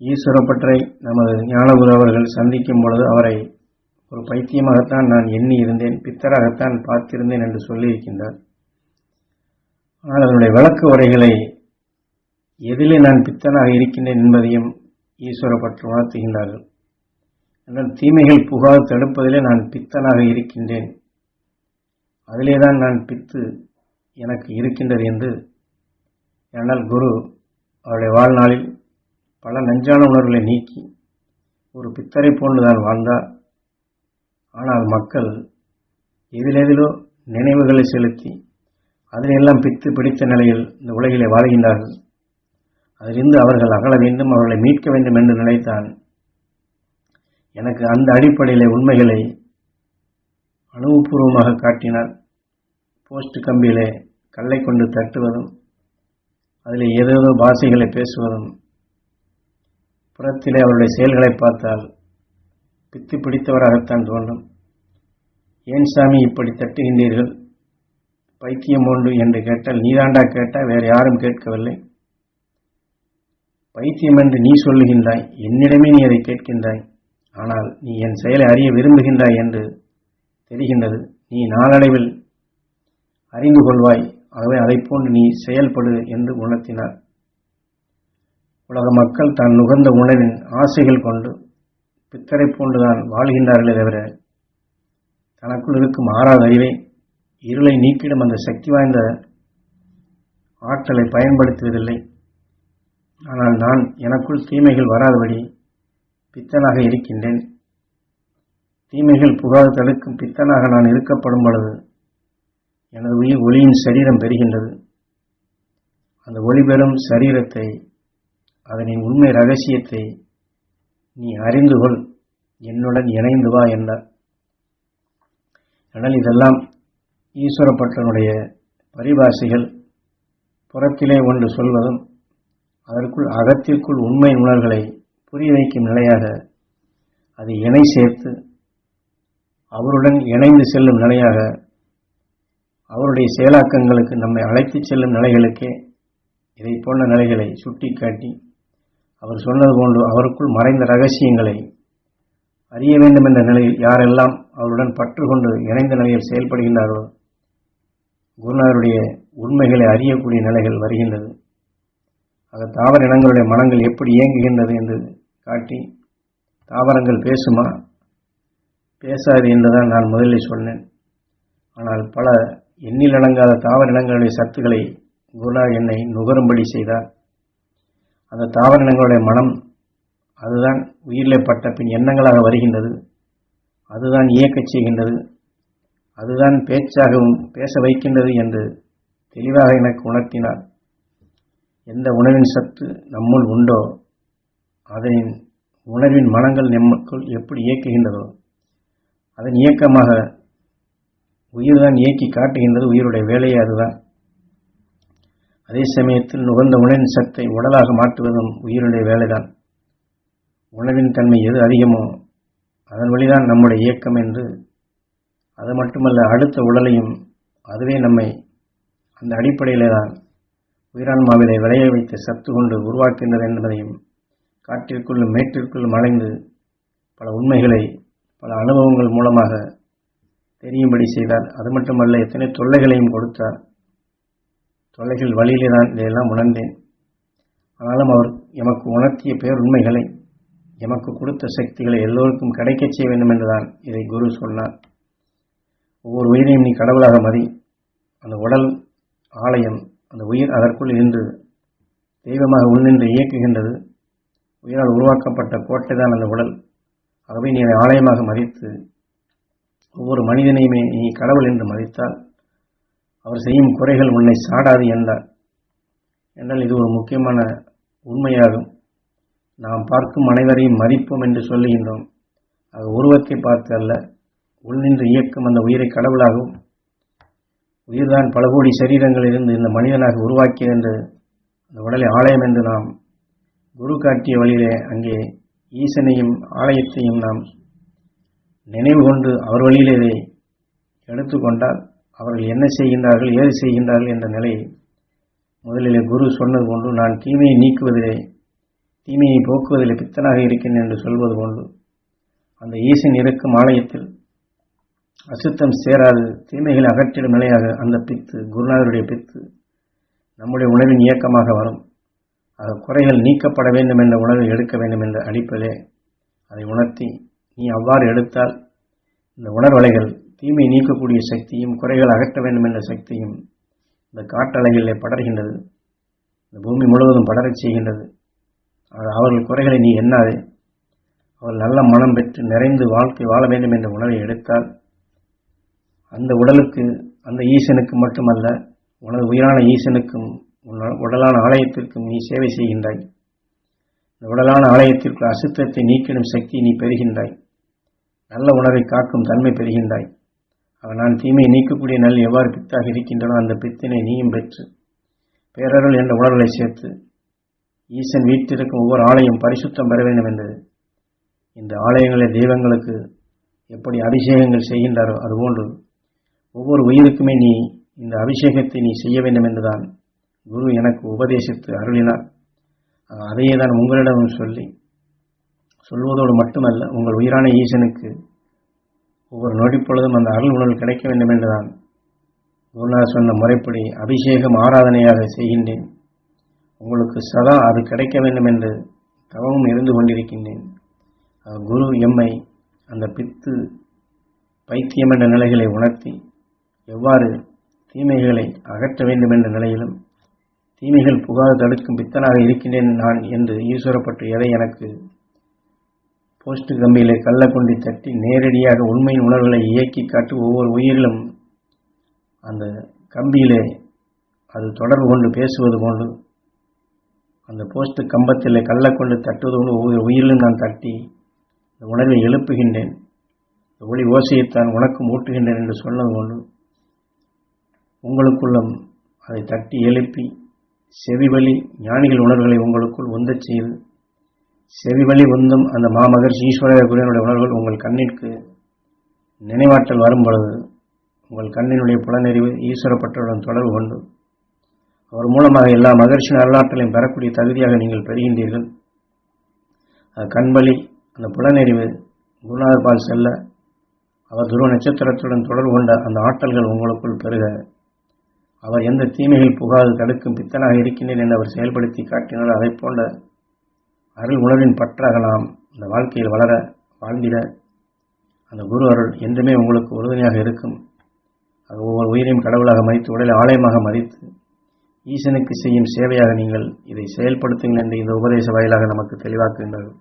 ஈஸ்வரப்பற்றை நமது ஞானகுரு அவர்கள் சந்திக்கும் பொழுது அவரை ஒரு பைத்தியமாகத்தான் நான் எண்ணி இருந்தேன் பித்தராகத்தான் பார்த்திருந்தேன் என்று சொல்லியிருக்கின்றார். ஆனால் அதனுடைய விளக்கு உரைகளை எதிலே நான் பித்தனாக இருக்கின்றேன் என்பதையும் ஈஸ்வரப்பற்று உணர்த்துகின்றார்கள். என்றால் தீமைகள் புகாது தடுப்பதிலே நான் பித்தனாக இருக்கின்றேன். அதிலே தான் நான் பித்து எனக்கு இருக்கின்றது என்று என்னால் குரு அவருடைய வாழ்நாளில் பல நஞ்சான உணர்வுகளை நீக்கி ஒரு பித்தரை போன்றுதான் வாழ்ந்தார் ஆனால் மக்கள் எதிலெதிலோ நினைவுகளை செலுத்தி அதிலெல்லாம் பித்து பிடித்த நிலையில் இந்த உலகிலே வாழ்கின்றார்கள். அதிலிருந்து அவர்கள் அகல வேண்டும் அவர்களை மீட்க வேண்டும் என்று நினைத்தான். எனக்கு அந்த அடிப்படையில் உண்மைகளை அனுபவபூர்வமாக காட்டினார். போஸ்ட் கம்பியிலே கல்லை கொண்டு தட்டுவதும் அதில் ஏதேதோ பாஷைகளை பேசுவதும் புறத்திலே அவருடைய செயல்களை பார்த்தால் பித்து பிடித்தவராகத்தான் தோன்றும். ஏன் சாமி இப்படி தட்டுகின்றீர்கள்? பைத்தியம் உண்டு என்று கேட்டால் நீதாண்டா கேட்டால் வேறு யாரும் கேட்கவில்லை. பைத்தியம் என்று நீ சொல்லுகின்றாய் என்னிடமே நீ அதை கேட்கின்றாய். ஆனால் நீ என் செயலை அறிய விரும்புகின்றாய் என்று தெரிகின்றது. நீ நாளடைவில் அறிந்து கொள்வாய் ஆகவே அதை போன்று நீ செயல்படு என்று உணர்த்தினார். உலக மக்கள் தான் நுகர்ந்த உணவின் ஆசைகள் கொண்டு பித்தரை போன்றுதான் வாழ்கின்றார்களே தவிர தனக்குள் இருக்கும் ஆறாவது அறிவை இருளை நீக்கிடும் அந்த சக்தி வாய்ந்த ஆற்றலை பயன்படுத்துவதில்லை. ஆனால் நான் எனக்குள் தீமைகள் வராதபடி பித்தனாக இருக்கின்றேன். தீமைகள் புகாது தடுக்கும் பித்தனாக நான் இருக்கப்படும் பொழுது எனது உயிர் ஒளியின் சரீரம் பெறுகின்றது. அந்த ஒளி பெறும் சரீரத்தை அதனின் உண்மை ரகசியத்தை நீ அறிந்து கொள் என்னுடன் இணைந்து வா என்றார். ஆனால் இதெல்லாம் ஈஸ்வரப்பட்டனுடைய பரிபாஷைகள் புறத்திலே ஒன்று சொல்வதும் அதற்குள் அகத்திற்குள் உண்மை உணர்களை புரிய வைக்கும் நிலையாக அதை இணை சேர்த்து அவருடன் இணைந்து செல்லும் நிலையாக அவருடைய செயலாக்கங்களுக்கு நம்மை அழைத்துச் செல்லும் நிலைகளுக்கே இதை போன்ற நிலைகளை சுட்டி காட்டி அவர் சொன்னது போன்று அவருக்குள் மறைந்த ரகசியங்களை அறிய வேண்டும் என்ற நிலையில் யாரெல்லாம் அவருடன் பற்று கொண்டு இணைந்த நிலையில் செயல்படுகின்றாரோ குருநாதருடைய உண்மைகளை அறியக்கூடிய நிலைகள் வருகின்றது. அது தாவர இனங்களுடைய மனங்கள் எப்படி இயங்குகின்றது என்று காட்டி தாவரங்கள் பேசுமா? பேசாது என்றுதான் நான் முதலில் சொன்னேன். ஆனால் பல எண்ணில் அடங்காத தாவர இனங்களுடைய சத்துக்களை குருநாதர் என்னை நுகரும்படி செய்தார். அந்த தாவர இனங்களுடைய மனம் அதுதான் உயிரில் பட்ட பின் எண்ணங்களாக வருகின்றது. அதுதான் இயக்கச் செய்கின்றது. அதுதான் பேச்சாகவும் பேச வைக்கின்றது என்று தெளிவாக எனக்கு உணர்த்தினார். எந்த உணவின் சத்து நம்முள் உண்டோ அதனின் உணர்வின் மனங்கள் நம்மக்குள் எப்படி இயக்குகின்றதோ அதன் இயக்கமாக உயிர்தான் இயக்கி காட்டுகின்றது. உயிருடைய வேலையே அதுதான். அதே சமயத்தில் நுகர்ந்த உணவின் சத்தை உடலாக மாற்றுவதும் உயிருடைய வேலைதான். உணவின் தன்மை எது அதிகமோ அதன் வழிதான் நம்முடைய இயக்கம் என்று. அது மட்டுமல்ல அடுத்த உடலையும் அதுவே நம்மை அந்த அடிப்படையிலே தான் உயிரான்மாவிலே விளைய வைத்து சத்து கொண்டு உருவாக்கின்றது என்பதையும் காட்டிற்குள்ளும் மேட்டிற்குள்ளும் அலைந்து பல உண்மைகளை பல அனுபவங்கள் மூலமாக தெரியும்படி செய்தார். அது மட்டுமல்ல எத்தனை தொல்லைகளையும் கொடுத்தார். தொல்லைகள் வழியிலே தான் இதையெல்லாம் உணர்ந்தேன். ஆனாலும் அவர் எமக்கு உணர்த்திய பேருண்மைகளை எமக்கு கொடுத்த சக்திகளை எல்லோருக்கும் கிடைக்கச் செய்ய வேண்டும் என்றுதான் இதை குரு சொன்னார். ஒவ்வொரு உயிரையும் நீ கடவுளாக மதி. அந்த உடல் ஆலயம் அந்த உயிர் அதற்குள் இருந்து தெய்வமாக உள்நின்று இயக்குகின்றது. உயிரால் உருவாக்கப்பட்ட கோட்டை தான் அந்த உடல். ஆகவே நீ அதை ஆலயமாக மதித்து ஒவ்வொரு மனிதனையுமே நீ கடவுள் என்று மதித்தால் அவர் செய்யும் குறைகள் உன்னை சாடாது என்றார். என்றால் இது ஒரு முக்கியமான உண்மையாகும். நாம் பார்க்கும் அனைவரையும் மதிப்போம் என்று சொல்லுகின்றோம். அது உருவத்தை பார்த்து அல்ல உள்நின்று இயக்கும் அந்த உயிரை கடவுளாகவும் உயிர்தான் பல கோடி சரீரங்களிலிருந்து இந்த மனிதனாக உருவாக்கியது என்று அந்த உடலை ஆலயம் என்று நாம் குரு காட்டிய வழியிலே அங்கே ஈசனையும் ஆலயத்தையும் நாம் நினைவு கொண்டு அவர் வழியிலே எடுத்துக்கொண்டால் அவர்கள் என்ன செய்கின்றார்கள் ஏது செய்கின்றார்கள் என்ற நிலையை முதலிலே குரு சொன்னது போன்று நான் தீமையை நீக்குவதிலே தீமையை போக்குவதில் பித்தனாக இருக்கின்றேன் என்று சொல்வது போன்று அந்த ஈசன் இருக்கும் ஆலயத்தில் அசுத்தம் சேராது தீமைகளை அகற்றிடும் நிலையாக அந்த பித்து குருநாதருடைய பித்து நம்முடைய உணவின் இயக்கமாக வரும். அது குறைகள் நீக்கப்பட வேண்டும் என்ற உணவை எடுக்க வேண்டும் என்ற அடிப்பதே அதை உணர்த்தி நீ அவ்வாறு எடுத்தால் இந்த உணர்வலைகள் தீமை நீக்கக்கூடிய சக்தியும் குறைகள் அகற்ற வேண்டும் என்ற சக்தியும் இந்த காட்டலைகளிலே படர்கின்றது. இந்த பூமி முழுவதும் படரச் செய்கின்றது. அவர்கள் குறைகளை நீ எண்ணாதே. அவள் நல்ல மனம் பெற்று நிறைந்து வாழ்க்கை வாழ வேண்டும் என்ற உணவை எடுத்தால் அந்த உடலுக்கு அந்த ஈசனுக்கு மட்டுமல்ல உனது உயிரான ஈசனுக்கும் உன் உடலான ஆலயத்திற்கும் நீ சேவை செய்கின்றாய். இந்த உடலான ஆலயத்திற்குள் அசுத்தத்தை நீக்கிடும் சக்தி நீ பெறுகின்றாய். நல்ல உணவை காக்கும் தன்மை பெறுகின்றாய். அவனால் நான் தீமையை நீக்கக்கூடிய நல் எவ்வாறு பித்தாக இருக்கின்றனோ அந்த பித்தினை நீயும் பெற்று பேரருள் என்ற உணர்வுகளை சேர்த்து ஈசன் வீட்டிற்கும் ஒவ்வொரு ஆலயம் பரிசுத்தம் பெற வேண்டும் என்றது இந்த ஆலயங்களில் தெய்வங்களுக்கு எப்படி அபிஷேகங்கள் செய்கின்றாரோ அதுபோன்று ஒவ்வொரு உயிருக்குமே நீ இந்த அபிஷேகத்தை நீ செய்ய வேண்டும் என்றுதான் குரு எனக்கு உபதேசித்து அருளினார். அதையே தான் உங்களிடம் சொல்லி சொல்வதோடு மட்டுமல்ல உங்கள் உயிரான ஈசனுக்கு ஒவ்வொரு நொடிப்பொழுதும் அந்த அருள் உணர்வு கிடைக்க வேண்டும் என்றுதான். குருநாதர் சொன்ன முறைப்படி அபிஷேகம் ஆராதனையாக செய்கின்றேன். உங்களுக்கு சதா அது கிடைக்க வேண்டும் என்று தவமும் இருந்து கொண்டிருக்கின்றேன். குரு எம்மை அந்த பித்து பைத்தியம் என்ற நிலைகளை உணர்த்தி எவ்வாறு தீமைகளை அகற்ற வேண்டும் என்ற நிலையிலும் தீமைகள் புகாது தடுக்கும் பித்தனாக இருக்கின்றேன் நான் என்று ஈஸ்வரப்பட்டு எதை எனக்கு போஸ்ட் கம்பியிலே கள்ள கொண்டு தட்டி நேரடியாக உண்மையின் உணர்வுகளை இயக்கி காட்டி ஒவ்வொரு உயிரிலும் அந்த கம்பியிலே அது தொடர்பு கொண்டு பேசுவது கொண்டு அந்த போஸ்ட் கம்பத்திலே கள்ள கொண்டு தட்டுவது கொண்டு ஒவ்வொரு உயிரிலும் நான் தட்டி இந்த உணர்வை எழுப்புகின்றேன். இந்த ஒளி ஓசையைத்தான் உனக்கும் ஊட்டுகின்றேன் என்று சொன்னது கொண்டு உங்களுக்குள்ளும் அதை தட்டி எழுப்பி செவிவழி ஞானிகள் உணர்வுகளை உங்களுக்குள் உந்தச் செய்து செவிவழி உந்தும் அந்த மாமகர்ஷி ஈஸ்வர குருவனுடைய உணர்வுகள் உங்கள் கண்ணிற்கு நினைவாற்றல் வரும் பொழுது உங்கள் கண்ணினுடைய புலனறிவு ஈஸ்வரப்பட்டவுடன் தொடர்பு கொண்டு அவர் மூலமாக எல்லா மகர்ஷியின் வரலாற்றலையும் பெறக்கூடிய தகுதியாக நீங்கள் பெறுகின்றீர்கள். அது கண்வழி அந்த புலனறிவு குருநாதர் பால் செல்ல அவர் துருவ நட்சத்திரத்துடன் தொடர்பு கொண்ட அந்த ஆற்றல்கள் உங்களுக்குள் பெருக அவர் எந்த தீமைகள் புகாது தடுக்கும் பித்தனாக இருக்கின்றேன் என்று அவர் செயல்படுத்தி காட்டினார். அதை போன்ற அருள் உணர்வின் பற்றாக நாம் இந்த வாழ்க்கையில் வளர வாழ்ந்திட அந்த குரு அருள் என்றுமே உங்களுக்கு உறுதுணையாக இருக்கும். அது ஒவ்வொரு உயிரையும் கடவுளாக மதித்து உடலை ஆலயமாக மதித்து ஈசனுக்கு செய்யும் சேவையாக நீங்கள் இதை செயல்படுத்துங்கள் என்று இந்த உபதேச வாயிலாக நமக்கு தெளிவாக்குகின்றார்கள்